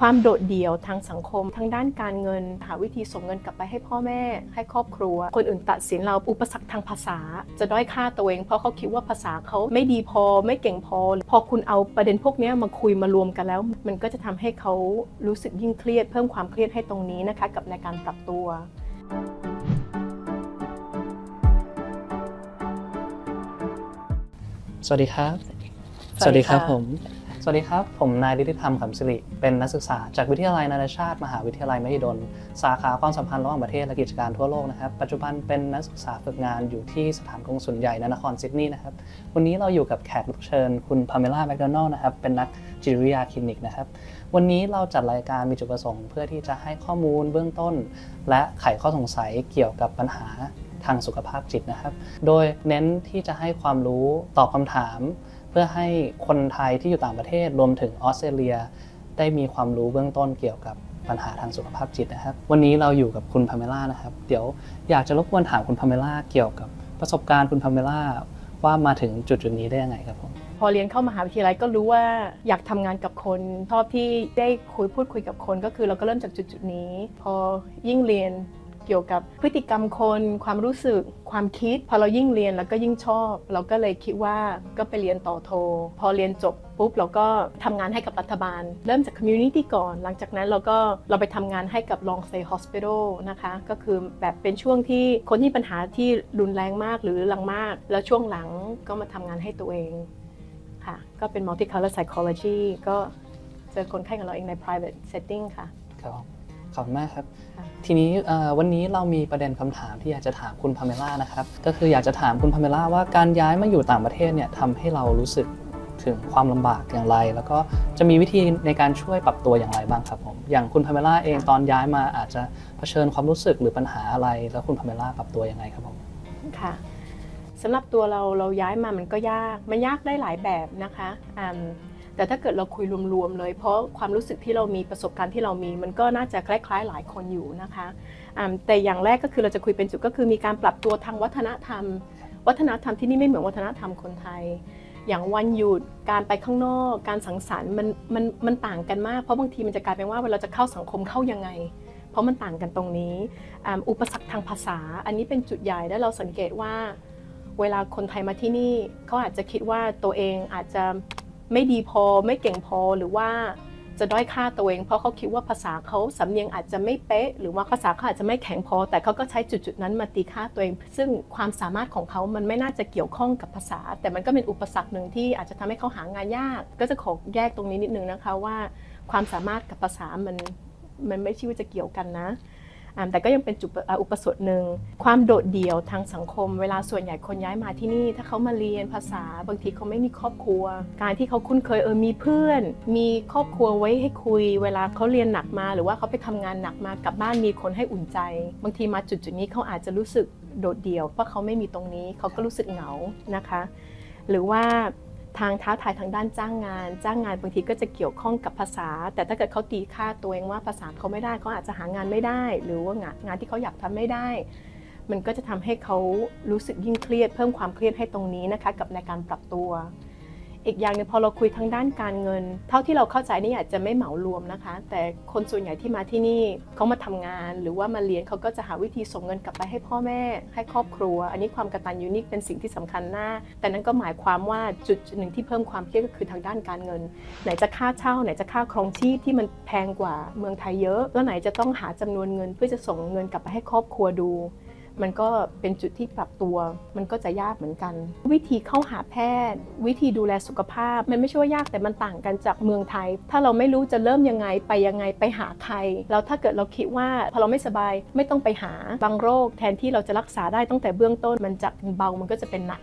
ความโดดเดี่ยวทางสังคมทางด้านการเงิน หาวิธีส่งเงินกลับไปให้พ่อแม่ ให้ครอบครัว คนอื่นตัดสินเราอุปสรรคทางภาษา จะด้อยค่าตัวเอง เพราะเขาคิดว่าภาษาเขาไม่ดีพอไม่เก่งพอ พอคุณเอาประเด็นพวกเนี้ยมาคุยมารวมกันแล้ว มันก็จะทำให้เขารู้สึกยิ่งเครียด เพิ่มความเครียดให้ตรงนี้นะคะ กับในการปรับตัวสวัสดีครับ สวัสดีค่ะผมส วัสดีครับ ผมนายดิติธรรมขำสิริ เป็นนักศึกษาจากวิทยาลัยนานาชาติ มหาวิทยาลัยมหิดล สาขาความสัมพันธ์ระหว่างประเทศและกิจการทั่วโลกนะครับ ปัจจุบันเป็นนักศึกษาฝึกงานอยู่ที่สถานกงสุลใหญ่ในนครซิดนีย์นะครับ วันนี้เราอยู่กับแขกรับเชิญ คุณพาเมล่าแมคโดนัลล์นะครับ เป็นนักจิตวิทยาคลินิกนะครับ วันนี้เราจัดรายการมีจุดประสงค์ เพื่อที่จะให้ข้อมูลเบื้องต้น และไขข้อสงสัยเกี่ยวกับปัญหาทางสุขภาพจิตนะครับ โดยเน้นที่จะให้ความรู้ตอบคำถาม เพื่อให้คนไทยที่อยู่ต่างประเทศรวมถึงออสเตรเลีย ได้มีความรู้เบื้องต้นเกี่ยวกับปัญหาทางสุขภาพจิตนะครับ วันนี้เราอยู่กับคุณพาเมล่านะครับ เดี๋ยวอยากจะรบกวนถามคุณพาเมล่าเกี่ยวกับประสบการณ์คุณพาเมล่าว่ามาถึงจุดจุดนี้ได้ยังไงครับผมพอเรียนเข้ามหาวิทยาลัยก็รู้ว่าอยากทำงานกับคนชอบที่ได้คุยพูดคุยกับคนก็คือเราก็เริ่มจากจุดๆนี้ พอยิ่งเรียน เกี่ยวกับพฤติกรรมคน ความรู้สึก ความคิด พอเรายิ่งเรียนแล้วก็ยิ่งชอบ เราก็เลยคิดว่าก็ไปเรียนต่อโท พอเรียนจบปุ๊บเราก็ทำงานให้กับรัฐบาล เริ่มจาก community ก่อน หลังจากนั้นเราก็เราไปทำงานให้กับ long stay hospital นะคะ ก็คือแบบเป็นช่วงที่คนที่ปัญหาที่รุนแรงมากหรือรุนแรงมาก แล้วช่วงหลังก็มาทำงานให้ตัวเองค่ะ ก็เป็น multicolor psychology ก็เจอคนไข้ของเราเองใน private setting ค่ะครับ ขอบคุณมากครับค่ะทีนี้เอ่อวันนี้เรามีประเด็นคำถามที่อยากจะถามคุณพาเมล่านะครับ ก็คืออยากจะถามคุณพาเมล่าว่าการย้ายมาอยู่ต่างประเทศเนี่ยทำให้เรารู้สึกถึงความลำบากอย่างไร แล้วก็จะมีวิธีในการช่วยปรับตัวอย่างไรบ้างครับผม อย่างคุณพาเมล่าเองตอนย้ายมาอาจจะเผชิญความรู้สึกหรือปัญหาอะไร แล้วคุณพาเมล่าปรับตัวยังไงครับผม ค่ะสำหรับตัวเราเราย้ายมามันก็ยาก มันยากได้หลายแบบนะคะอืม แต่ถ้าเกิดเราคุยรวมๆเลย เพราะความรู้สึกที่เรามีประสบการณ์ที่เรามี มันก็น่าจะคล้าย ๆ หลายคนอยู่นะคะแต่อย่างแรกก็คือเราจะคุยเป็นจุดก็คือมีการปรับตัวทางวัฒนธรรม วัฒนธรรมที่นี่ไม่เหมือนวัฒนธรรมคนไทย อย่างวันหยุดการไปข้างนอก การสังสรรค์มันมันมันต่างกันมากเพราะบางทีมันจะกลายเป็นว่าเวลาจะเข้าสังคมเข้ายังไง เพราะมันต่างกันตรงนี้อุปสรรคทางภาษา อันนี้เป็นจุดใหญ่แล้วเราสังเกตว่า เวลาคนไทยมาที่นี่เขาอาจจะคิดว่าตัวเองอาจจะ ไม่ดีพอไม่เก่งพอหรือว่าจะด้อยค่าตัวเอง เพราะเขาคิดว่าภาษาเขาสำเนียงอาจจะไม่เป๊ะ หรือว่าภาษาเขาอาจจะไม่แข็งพอ แต่เขาก็ใช้จุดๆนั้นมาตีค่าตัวเอง ซึ่งความสามารถของเขามันไม่น่าจะเกี่ยวข้องกับภาษา แต่มันก็เป็นอุปสรรคหนึ่งที่อาจจะทำให้เขาหางานยาก ก็จะขอแยกตรงนี้นิดนึงนะคะว่า ความสามารถกับภาษามันมันไม่ใช่ว่าจะเกี่ยวกันนะ แต่ก็ยังเป็นจุดอุปสรรคหนึ่งความโดดเดี่ยวทางสังคม เวลาส่วนใหญ่คนย้ายมาที่นี่ ถ้าเขามาเรียนภาษา บางทีเขาไม่มีครอบครัว การที่เขาคุ้นเคยเออมีเพื่อน มีครอบครัวไว้ให้คุย เวลาเขาเรียนหนักมา หรือว่าเขาไปทำงานหนักมากลับบ้านมีคนให้อุ่นใจ บางทีมาจุดจุดนี้เขาอาจจะรู้สึกโดดเดี่ยวเพราะเขาไม่มีตรงนี้เขาก็รู้สึกเหงานะคะ หรือว่า ทางท้าทายทางด้านจ้างงาน จ้างงานบางทีก็จะเกี่ยวข้องกับภาษา แต่ถ้าเกิดเขาตีค่าตัวเองว่าภาษาเขาไม่ได้เขาอาจจะหางานไม่ได้ หรือว่างานงานที่เขาอยากทำไม่ได้ มันก็จะทำให้เขารู้สึกยิ่งเครียด เพิ่มความเครียดให้ตรงนี้นะคะกับในการปรับตัว อีกอย่างหนึงพอเราคุยทางด้านการเงิน เท่าที่เราเข้าใจนี่อาจจะไม่เหมารวมนะคะ แต่คนส่วนใหญ่ที่มาที่นี่เขามาทำงาน หรือว่ามาเรียนเขาก็จะหาวิธีส่งเงินกลับไปให้พ่อแม่ ให้ครอบครัว อันนี้ความกตัญญูนี่เป็นสิ่งที่สำคัญมาแต่นั้นก็หมายความว่าจุดหนึ่งที่เพิ่มความเครียดก็คือทางด้านการเงิน ไหนจะค่าเช่า ไหนจะค่าครองชีพที่มันแพงกว่าเมืองไทยเยอะแล้วไหนจะต้องหาจำนวนเงินเพื่อจะส่งเงินกลับไปให้ครอบครัวดู มันก็เป็นจุดที่ปรับตัว มันก็จะยากเหมือนกัน วิธีเข้าหาแพทย์ วิธีดูแลสุขภาพ มันไม่ใช่ว่ายากแต่มันต่างกันจากเมืองไทย ถ้าเราไม่รู้จะเริ่มยังไงไปยังไงไปหาใครแล้วถ้าเกิดเราคิดว่าพอเราไม่สบายไม่ต้องไปหาบางโรค แทนที่เราจะรักษาได้ตั้งแต่เบื้องต้นมันจากเบามันก็จะเป็นหนัก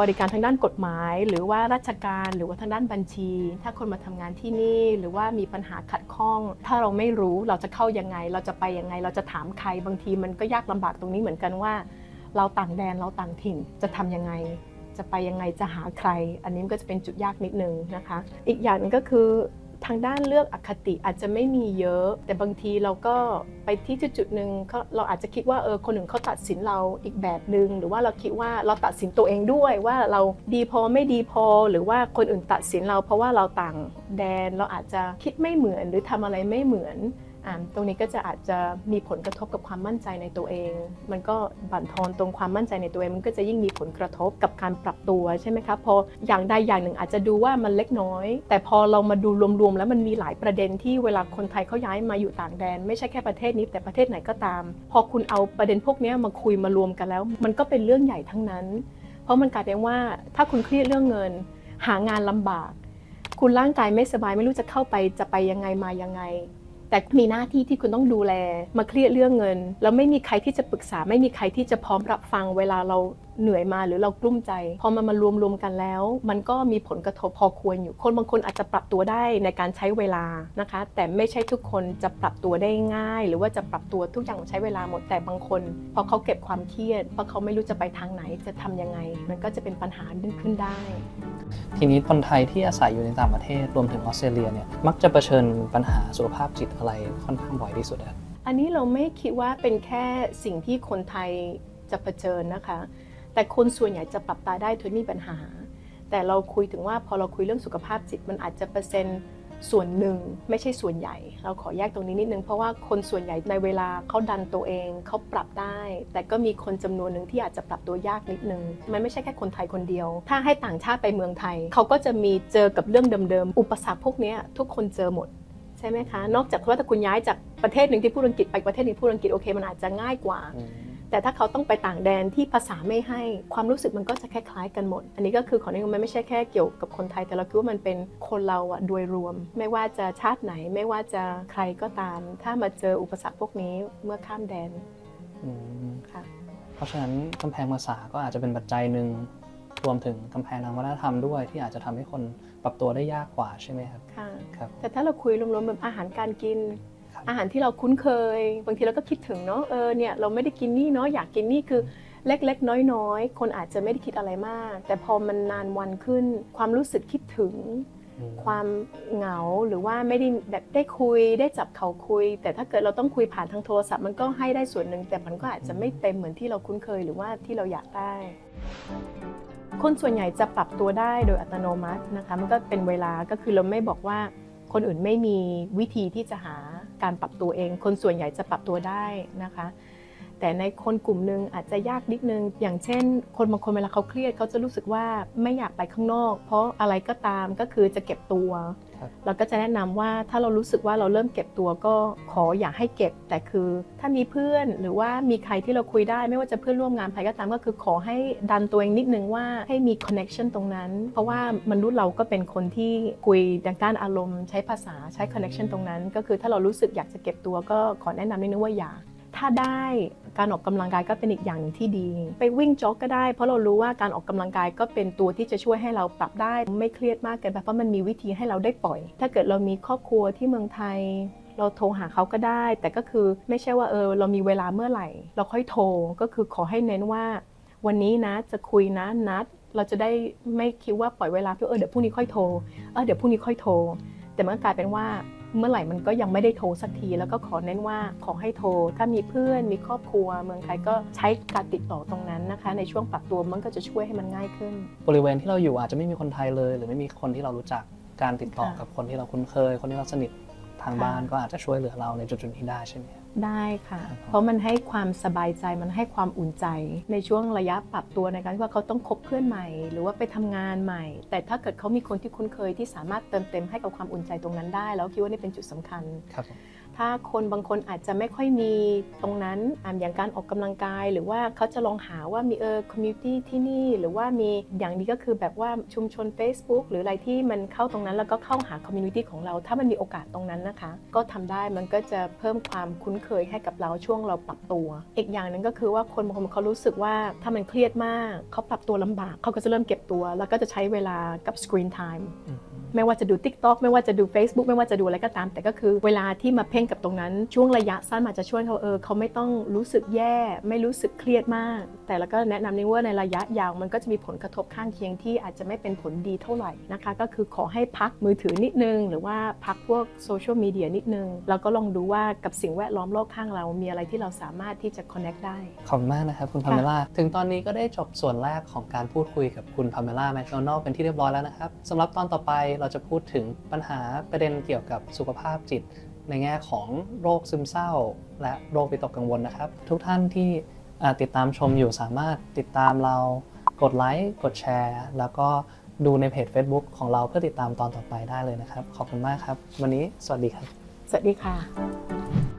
บริการทางด้านกฎหมาย หรือว่าราชการหรือว่าทางด้านบัญชี ถ้าคนมาทำงานที่นี่ หรือว่ามีปัญหาขัดข้อง ถ้าเราไม่รู้เราจะเข้ายังไง เราจะไปยังไง เราจะถามใครบางทีมันก็ยากลำบากตรงนี้เหมือนกันว่า เราต่างแดนเราต่างถิ่นจะทำยังไง จะไปยังไงจะหาใคร อันนี้มันก็จะเป็นจุดยากนิดนึงนะคะ อีกอย่างนึงก็คือ ทางด้านเลือกอคติอาจจะไม่มีเยอะ แต่บางทีเราก็ไปที่จุดๆหนึ่งเขาเราอาจจะคิดว่าเออคนหนึ่งเขาตัดสินเราอีกแบบหนึ่งหรือว่าเราคิดว่าเราตัดสินตัวเองด้วยว่าเราดีพอไม่ดีพอ หรือว่าคนอื่นตัดสินเราเพราะว่าเราต่างแดนเราอาจจะคิดไม่เหมือนหรือทำอะไรไม่เหมือน ตรงนี้ก็จะอาจจะมีผลกระทบกับความมั่นใจในตัวเอง มันก็บั่นทอนตรงความมั่นใจในตัวเอง มันก็จะยิ่งมีผลกระทบกับการปรับตัวใช่ไหมคะพออย่างใดอย่างหนึ่งอาจจะดูว่ามันเล็กน้อย แต่พอเรามาดูรวมๆแล้วมันมีหลายประเด็นที่เวลาคนไทยเขาย้ายมาอยู่ต่างแดน ไม่ใช่แค่ประเทศนี้แต่ประเทศไหนก็ตาม พอคุณเอาประเด็นพวกนี้มาคุยมารวมกันแล้ว มันก็เป็นเรื่องใหญ่ทั้งนั้น เพราะมันกลายเป็นว่าถ้าคุณเครียดเรื่องเงิน หางานลำบาก คุณร่างกายไม่สบายไม่รู้จะเข้าไปจะไปยังไงมายังไง แต่มีหน้าที่ที่คุณต้องดูแล มาเครียดเรื่องเงิน แล้วไม่มีใครที่จะปรึกษา ไม่มีใครที่จะพร้อมรับฟังเวลาเราเหนื่อยมาหรือเรากลุ้มใจ พอมันมารวมรวมกันแล้ว มันก็มีผลกระทบพอควรอยู่ คนบางคนอาจจะปรับตัวได้ในการใช้เวลานะคะ แต่ไม่ใช่ทุกคนจะปรับตัวได้ง่าย หรือว่าจะปรับตัวทุกอย่างใช้เวลาหมดแต่บางคน พอเขาเก็บความเครียดเพราะเขาไม่รู้จะไปทางไหนจะทำยังไง มันก็จะเป็นปัญหาขึ้นได้ ทีนี้คนไทยที่อาศัยอยู่ในต่างประเทศรวมถึงออสเตรเลียเนี่ยมักจะเผชิญปัญหาสุขภาพจิตอะไรค่อนข้างบ่อยที่สุดอันนี้เราไม่คิดว่าเป็นแค่สิ่งที่คนไทยจะเผชิญนะคะ แต่คนส่วนใหญ่จะปรับตาได้โดยไม่มีปัญหา แต่เราคุยถึงว่าพอเราคุยเรื่องสุขภาพจิตมันอาจจะเปอร์เซ็นต์ ส่วนหนึ่งไม่ใช่ส่วนใหญ่ เราขอแยกตรงนี้นิดนึงเพราะว่าคนส่วนใหญ่ในเวลาเขาดันตัวเองเขาปรับได้ แต่ก็มีคนจำนวนหนึ่งที่อาจจะปรับตัวยากนิดนึงมันไม่ใช่แค่คนไทยคนเดียว ถ้าให้ต่างชาติไปเมืองไทย เขาก็จะมีเจอกับเรื่องเดิมๆอุปสรรคพวกนี้ทุกคนเจอหมดใช่ไหมคะ นอกจากว่าถ้าคุณย้ายจากประเทศหนึ่งที่พูดอังกฤษไปประเทศหนึงพูดอังกฤษโอเคมันอาจจะง่ายกว่า แต่ถ้าเขาต้องไปต่างแดนที่ภาษาไม่ให้ความรู้สึกมันก็จะคล้ายๆกันหมด อันนี้ก็คือของนี้มันไม่ใช่แค่เกี่ยวกับคนไทย แต่เราคิดว่ามันเป็นคนเราอะโดยรวม ไม่ว่าจะชาติไหนไม่ว่าจะใครก็ตาม ถ้ามาเจออุปสรรคพวกนี้เมื่อข้ามแดนอืมค่ะเพราะฉะนั้นกำแพงภาษาก็อาจจะเป็นปัจจัยหนึ่งรวมถึงกำแพงทางวัฒนธรรมด้วยที่อาจจะทำให้คนปรับตัวได้ยากกว่าใช่ไหมครับค่ะครับแต่ถ้าเราคุยรวมๆแบบอาหารการกินครับ อาหารที่เราคุ้นเคย บางทีเราก็คิดถึงเนาะเออเนี่ยเราไม่ได้กินนี่เนาะอยากกินนี่คือเล็ก ๆ น้อย ๆ คนอาจจะไม่ได้คิดอะไรมาก แต่พอมันนานวันขึ้น ความรู้สึกคิดถึงอืมความเหงาหรือว่าไม่ได้แบบได้คุยได้จับเขาคุย แต่ถ้าเกิดเราต้องคุยผ่านทางโทรศัพท์มันก็ให้ได้ส่วนหนึ่ง แต่มันก็อาจจะไม่เต็มเหมือนที่เราคุ้นเคยหรือว่าที่เราอยากได้ คนส่วนใหญ่จะปรับตัวได้โดยอัตโนมัตินะคะมันก็เป็นเวลาก็คือเราไม่บอกว่าคนอื่นไม่มีวิธีที่จะหา การปรับตัวเอง คนส่วนใหญ่จะปรับตัวได้นะคะ แต่ในคนกลุ่มหนึ่งอาจจะยากนิดนึง อย่างเช่น คนบางคนเวลาเขาเครียดเขาจะรู้สึกว่าไม่อยากไปข้างนอก เพราะอะไรก็ตามก็คือจะเก็บตัว เราก็จะแนะนำว่าถ้าเรารู้สึกว่าเราเริ่มเก็บตัวก็ขออย่าให้เก็บ แต่คือถ้ามีเพื่อนหรือว่ามีใครที่เราคุยได้ ไม่ว่าจะเพื่อนร่วมงานใครก็ตามก็คือขอให้ดันตัวเองนิดนึงว่าให้มี connection ตรงนั้น เพราะว่ามนุษย์เราก็เป็นคนที่คุยดังการอารมณ์ ใช้ภาษาใช้ connection ตรงนั้น ก็คือถ้าเรารู้สึกอยากจะเก็บตัวก็ขอแนะนำนิดนึงว่าอย่า ถ้าได้การออกกำลังกายก็เป็นอีกอย่างหนึ่งที่ดี ไปวิ่งจ็อกก็ได้ เพราะเรารู้ว่าการออกกำลังกายก็เป็นตัวที่จะช่วยให้เราปรับได้ ไม่เครียดมากเกินไปเพราะมันมีวิธีให้เราได้ปล่อย ถ้าเกิดเรามีครอบครัวที่เมืองไทยเราโทรหาเขาก็ได้ แต่ก็คือไม่ใช่ว่าเออเรามีเวลาเมื่อไหร่ เราค่อยโทรก็คือขอให้เน้นว่า วันนี้นะจะคุยนะนัด เราจะได้ไม่คิดว่าปล่อยเวลาเพื่อเออเดี๋ยวพรุ่งนี้ค่อยโทรเออเดี๋ยวพรุ่งนี้ค่อยโทร แต่มันก็กลายเป็นว่า เมื่อไหร่มันก็ยังไม่ได้โทรสักที แล้วก็ขอเน้นว่าขอให้โทร ถ้ามีเพื่อนมีครอบครัว เมืองไทยก็ใช้การติดต่อตรงนั้นนะคะ ในช่วงปรับตัวมันก็จะช่วยให้มันง่ายขึ้น บริเวณที่เราอยู่อาจจะไม่มีคนไทยเลย หรือไม่มีคนที่เรารู้จักการติดต่อค่ะกับคนที่เราคุ้นเคย คนที่เราสนิททางค่ะบ้านก็อาจจะช่วยเหลือเราในจุดๆนี้ได้ใช่ไหมครับได้ค่ะครับเพราะมันให้ความสบายใจมันให้ความอุ่นใจ ในช่วงระยะปรับตัวในการที่ว่าเขาต้องคบเพื่อนใหม่ หรือว่าไปทำงานใหม่ แต่ถ้าเกิดเขามีคนที่คุ้นเคยที่สามารถเติมเต็มให้กับความอุ่นใจตรงนั้นได้ แล้วคิดว่านี่เป็นจุดสำคัญครับผม ถ้าคนบางคนอาจจะไม่ค่อยมีตรงนั้นอ่าอย่างการออกกำลังกาย หรือว่าเขาจะลองหาว่ามีเออคอมมูนิตี้ที่นี่ หรือว่ามีอย่างนี้ก็คือแบบว่าชุมชน Facebook หรืออะไรที่มันเข้าตรงนั้น แล้วก็เข้าหาคอมมูนิตี้ของเรา ถ้ามันมีโอกาสตรงนั้นนะคะ ก็ทำได้มันก็จะเพิ่มความคุ้นเคยให้กับเราช่วงเราปรับตัว อีกอย่างหนึ่งก็คือว่าคนบางคนเขารู้สึกว่าถ้ามันเครียดมากเขาปรับตัวลำบากเขาก็จะเริ่มเก็บตัว แล้วก็จะใช้เวลากับ screen time อืมไม่ว่าจะดู TikTok ไม่ว่าจะดู Facebook ไม่ว่าจะดูอะไรก็ตาม แต่ก็คือเวลาที่มาเพ่งกับตรงนั้นช่วงระยะสั้นมันจะช่วยเขาเออเขาไม่ต้องรู้สึกแย่ ไม่รู้สึกเครียดมาก แต่แล้วก็แนะนำนิว่าในระยะยาวมันก็จะมีผลกระทบข้างเคียงที่อาจจะไม่เป็นผลดีเท่าไหร่นะคะ ก็คือขอให้พักมือถือนิดนึง หรือว่าพักพวกโซเชียลมีเดียนิดนึง แล้วก็ลองดูว่ากับสิ่งแวดล้อมรอบข้างเรา มีอะไรที่เราสามารถที่จะ connect ได้ ขอบคุณมากนะครับคุณพาเมล่าถึงตอนนี้ก็ได้จบส่วนแรกของการพูดคุยกับคุณพาเมล่าแมคโดนัลเป็นที่เรียบร้อยแล้วนะครับสำหรับตอนต่อไปเราจะพูดถึงปัญหาประเด็นเกี่ยวกับสุขภาพจิต ในแง่ของโรคซึมเศร้า และโรควิตกกังวลนะครับ ทุกท่านที่ติดตามชมอยู่สามารถติดตามเรากดไลค์กดแชร์ แล้วก็ดูในเพจ Facebook ของเราเพื่อติดตามตอนต่อไปได้เลยนะครับ ขอบคุณมากครับ วันนี้สวัสดีครับ สวัสดีค่ะ